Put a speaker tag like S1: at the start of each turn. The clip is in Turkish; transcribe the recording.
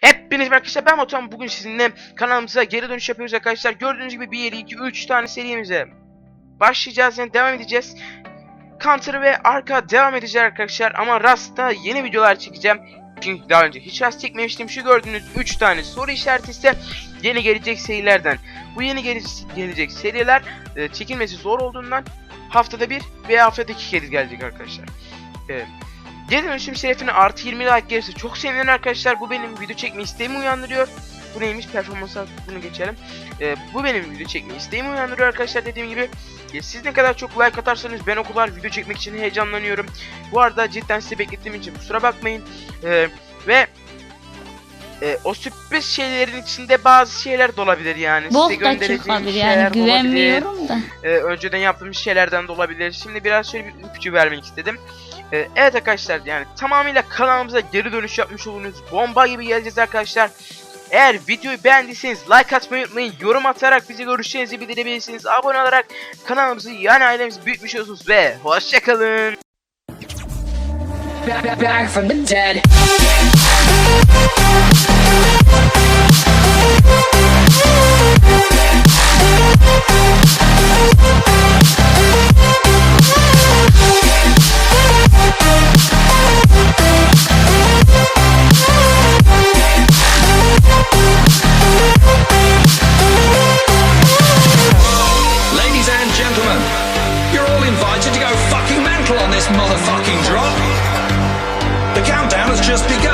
S1: Hepiniz arkadaşlar ben Batuhan bugün sizinle kanalımıza geri dönüş yapıyoruz arkadaşlar. Gördüğünüz gibi 1, 2, 3 tane serimize başlayacağız yani devam edeceğiz. Counter ve arka devam edeceğiz arkadaşlar ama Rust'ta yeni videolar çekeceğim. Çünkü daha önce hiç Rust çekmemiştim. Şu gördüğünüz 3 tane soru işareti ise yeni gelecek serilerden. Bu yeni gele gelecek seriler e, çekilmesi zor olduğundan haftada bir veya haftada iki kez gelecek arkadaşlar. Evet. Geri dönüşüm şerefine artı 20 like gelirse çok sevinirim arkadaşlar. Bu benim video çekme isteğimi uyandırıyor. Bu neymiş? Performansa bunu geçelim. Ee, bu benim video çekme isteğimi uyandırıyor arkadaşlar dediğim gibi. Ee, siz ne kadar çok like atarsanız ben o kadar video çekmek için heyecanlanıyorum. Bu arada cidden sizi beklettiğim için kusura bakmayın. Ee, ve e, o sürpriz şeylerin içinde bazı şeyler de olabilir yani. Size
S2: Bok da
S1: göndereceğim
S2: çıkabilir yani
S1: de olabilir
S2: güvenmiyorum da.
S1: e, önceden yaptığımız şeylerden de olabilir. Şimdi biraz şöyle bir ipucu vermek istedim. E, evet arkadaşlar yani tamamıyla kanalımıza geri dönüş yapmış olduğunuz bomba gibi geleceğiz arkadaşlar. Eğer videoyu beğendiyseniz like atmayı unutmayın. Yorum atarak bizi görüşlerinizi bildirebilirsiniz. Abone olarak kanalımızı yani ailemizi büyütmüş olursunuz ve hoşçakalın.
S3: back, back, back from the dead. on this motherfucking drop. The countdown has just begun.